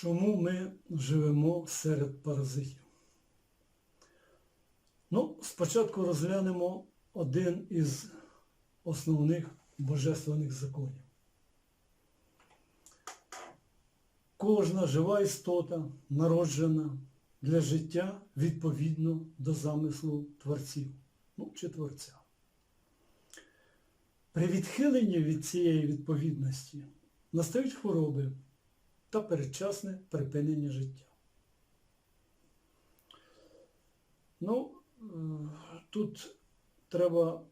Чому ми живемо серед паразитів? Ну, спочатку розглянемо один із основних божественних законів. Кожна жива істота народжена для життя відповідно до замислу творців, ну чи творця. При відхиленні від цієї відповідності настають хвороби та передчасне припинення життя. Ну, е, тут треба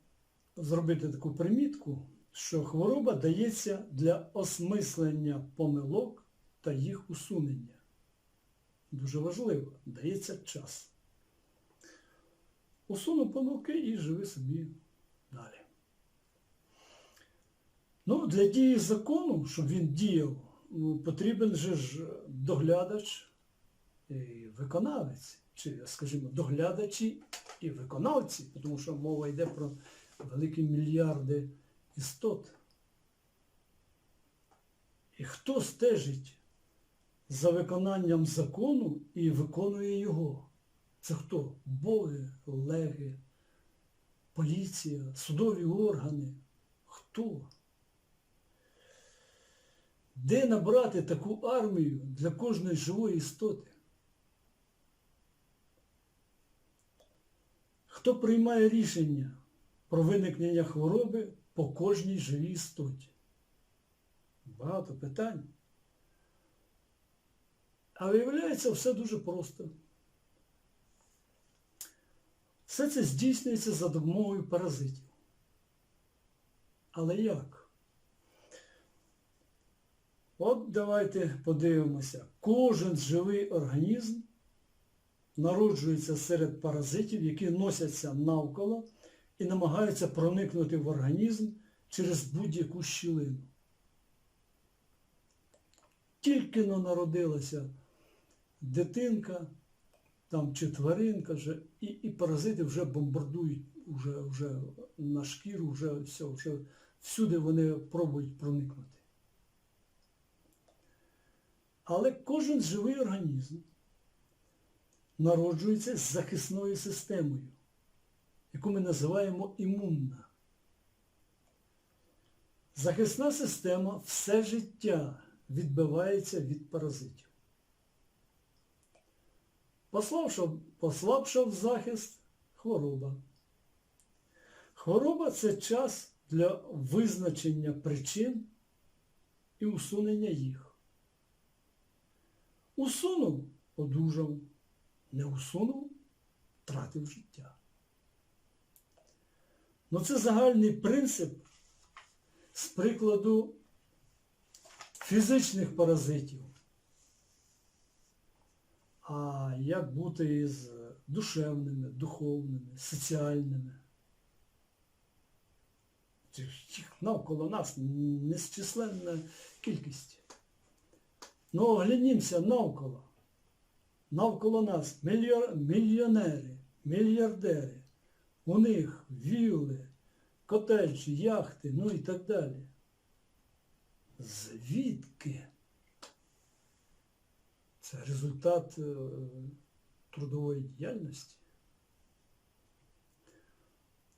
зробити таку примітку, що хвороба дається для осмислення помилок та їх усунення. Дуже важливо, дається час. Усунув помилки і живи собі далі. Ну, для дії закону, щоб він діяв, потрібен же ж доглядач і виконавець, чи, скажімо, доглядачі і виконавці, тому що мова йде про великі мільярди істот. І хто стежить за виконанням закону і виконує його? Це хто? Боги, леги, поліція, судові органи. Хто? Де набрати таку армію для кожної живої істоти? Хто приймає рішення про виникнення хвороби по кожній живій істоті? Багато питань. А виявляється, все дуже просто. Все це здійснюється за допомогою паразитів. Але як? От давайте подивимося. Кожен живий організм народжується серед паразитів, які носяться навколо і намагаються проникнути в організм через будь-яку щілину. Тільки но народилася дитинка, там чи тваринка, вже, і, і паразити вже бомбардують вже, вже на шкіру, вже все, вже всюди вони пробують проникнути. Але кожен живий організм народжується з захисною системою, яку ми називаємо імунна. Захисна система все життя відбивається від паразитів. Послабшав, послабшав захист хвороба. Хвороба це час для визначення причин і усунення їх. Усунув одужав, не усунув втратив життя. Ну це загальний принцип з прикладу фізичних паразитів. А як бути із душевними, духовними, соціальними? Навколо нас незчисленна кількість. Ну, оглянімося навколо. Навколо нас мільйонери, мільярдери. У них вілли, котельчі, яхти, ну і так далі. Звідки? Це результат е, трудової діяльності.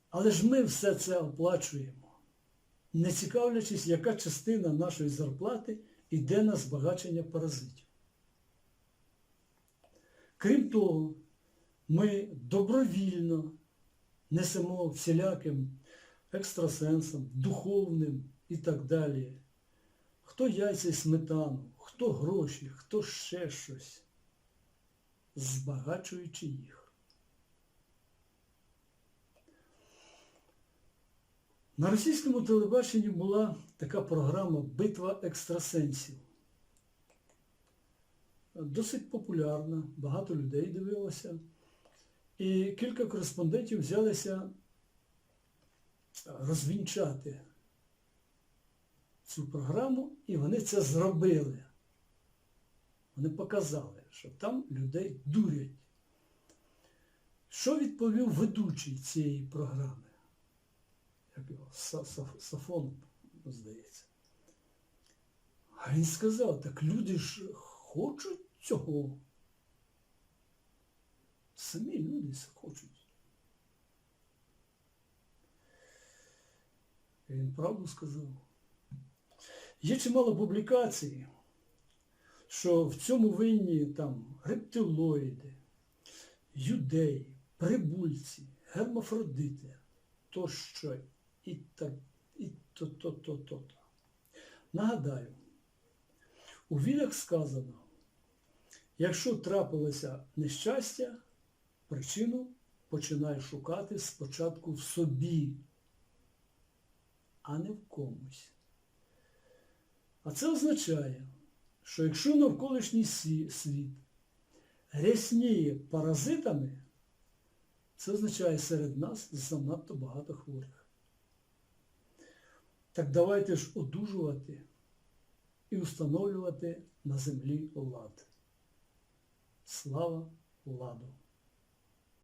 Але ж ми все це оплачуємо, не цікавлячись, яка частина нашої зарплати йде на збагачення паразитів. Крім того, ми добровільно несемо всіляким екстрасенсам, духовним і так далі. Хто яйця і сметану, хто гроші, хто ще щось, збагачуючи їх. На російському телебаченні була така програма Битва екстрасенсів. Досить популярна, багато людей дивилося. І кілька кореспондентів взялися розвінчати цю програму, і вони це зробили. Вони показали, що там людей дурять. Що відповів ведучий цієї програми? Як його? Сафон, здається. А він сказав, так люди ж хочуть цього. Самі люди хочуть. Він правду сказав. Є чимало публікацій, що в цьому винні там рептилоїди, юдеї, прибульці, гермафродити, тощо і так, і то-то-то-то. Нагадаю, у відах сказано, якщо трапилося нещастя, причину починай шукати спочатку в собі, а не в комусь. А це означає, що якщо навколишній світ рясніє паразитами, це означає серед нас занадто багато хворих. Так давайте ж одужувати і установлювати на землі лад. Слава ладу!